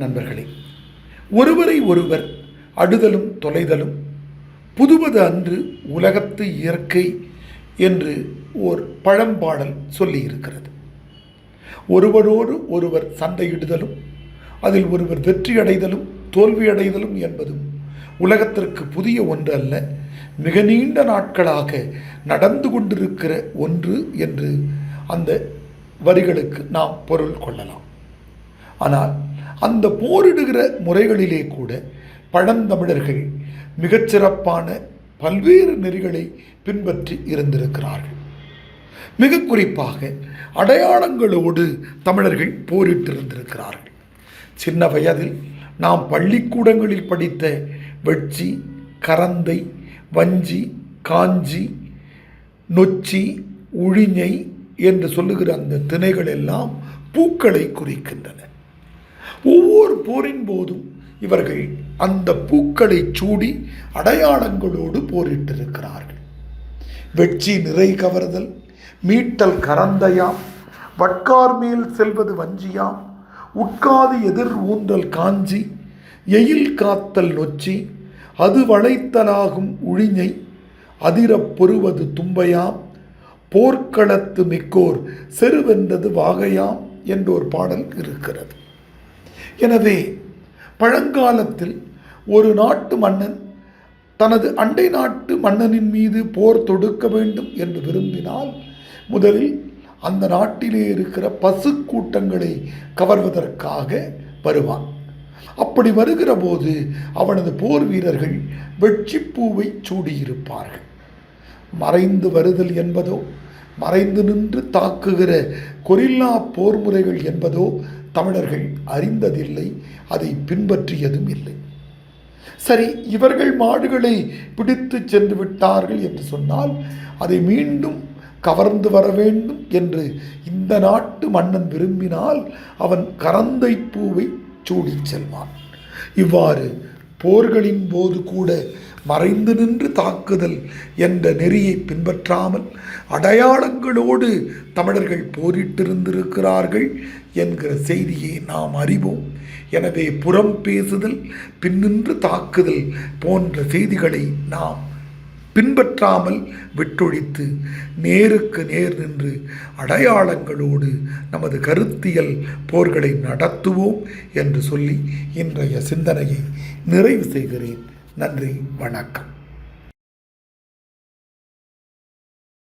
நண்பர்களே ஒருவரை ஒருவர் அடுதலும் தொலைதலும் புதுவது அன்று உலகத்து இயற்கை என்று ஓர் பழம்பாடல் சொல்லியிருக்கிறது. ஒருவரோடு ஒருவர் சண்டையிடுதலும் அதில் ஒருவர் வெற்றியடைதலும் தோல்வியடைதலும் என்பதும் உலகத்திற்கு புதிய ஒன்று அல்ல மிக நீண்ட நாட்களாக நடந்து கொண்டிருக்கிற ஒன்று என்று அந்த வரிகளுக்கு நாம் பொருள் கொள்ளலாம். ஆனால் அந்த போரிடுகிற முறைகளிலே கூட பழந்தமிழர்கள் மிகச்சிறப்பான பல்வேறு நெறிகளை பின்பற்றி இருந்திருக்கிறார்கள். மிக குறிப்பாக அடையாளங்களோடு தமிழர்கள் போரிட்டிருந்திருக்கிறார்கள். சின்ன வயதில் நாம் பள்ளிக்கூடங்களில் படித்த வெட்சி கரந்தை வஞ்சி காஞ்சி நொச்சி உழிஞை என்று சொல்லுகிற அந்த திணைகள் எல்லாம் பூக்களை குறிக்கின்றன. ஒவ்வொரு போரின் போதும் இவர்கள் அந்த பூக்களை சூடி அடையாளங்களோடு போரிட்டிருக்கிறார்கள். வெற்றி நிறை கவர்தல் மீட்டல் கரந்தையாம் வட்கார் மேல் செல்வது வஞ்சியாம் உட்காது எதிர் ஊன்றல் காஞ்சி எயில் காத்தல் நொச்சி அது வளைத்தலாகும் உழிஞை அதிரப் பொறுவது தும்பையாம் போர்க்களத்து மிக்கோர் செருவென்றது வாகையாம் என்ற ஒரு பாடல் இருக்கிறது. எனவே பழங்காலத்தில் ஒரு நாட்டு மன்னன் தனது அண்டை நாட்டு மன்னனின் மீது போர் தொடுக்க வேண்டும் என்று விரும்பினால் முதலில் அந்த நாட்டிலே இருக்கிற பசு கூட்டங்களை கவர்வதற்காக வருவான். அப்படி வருகிற போது அவனது போர் வீரர்கள் வெட்சிப்பூவை சூடியிருப்பார்கள். மறைந்து வருதல் என்பதோ மறைந்து நின்று தாக்குகிற கொரில்லா போர் முறைகள் என்பதோ தமிழர்கள் அறிந்ததில்லை அதை பின்பற்றியதும் இல்லை. சரி இவர்கள் மாடுகளை பிடித்து சென்று விட்டார்கள் என்று சொன்னால் அதை மீண்டும் கவர்ந்து வர வேண்டும் என்று இந்த நாட்டு மன்னன் விரும்பினால் அவன் கரந்தை பூவை சூடிச் செல்வான். இவ்வாறு போர்களின் போது கூட மறைந்து நின்று தாக்குதல் என்ற நெறியை பின்பற்றாமல் அடையாளங்களோடு தமிழர்கள் போரிட்டிருந்திருக்கிறார்கள் என்கிற செய்தியை நாம் அறிவோம். எனவே புறம் பேசுதல் பின்னின்று தாக்குதல் போன்ற செய்திகளை நாம் பின்பற்றாமல் விட்டொழித்து நேருக்கு நேர் நின்று அடையாளங்களோடு நமது கருத்தியல் போர்களை நடத்துவோம் என்று சொல்லி இன்றைய சிந்தனையை நிறைவு செய்கிறேன். நன்றி வணக்கம்.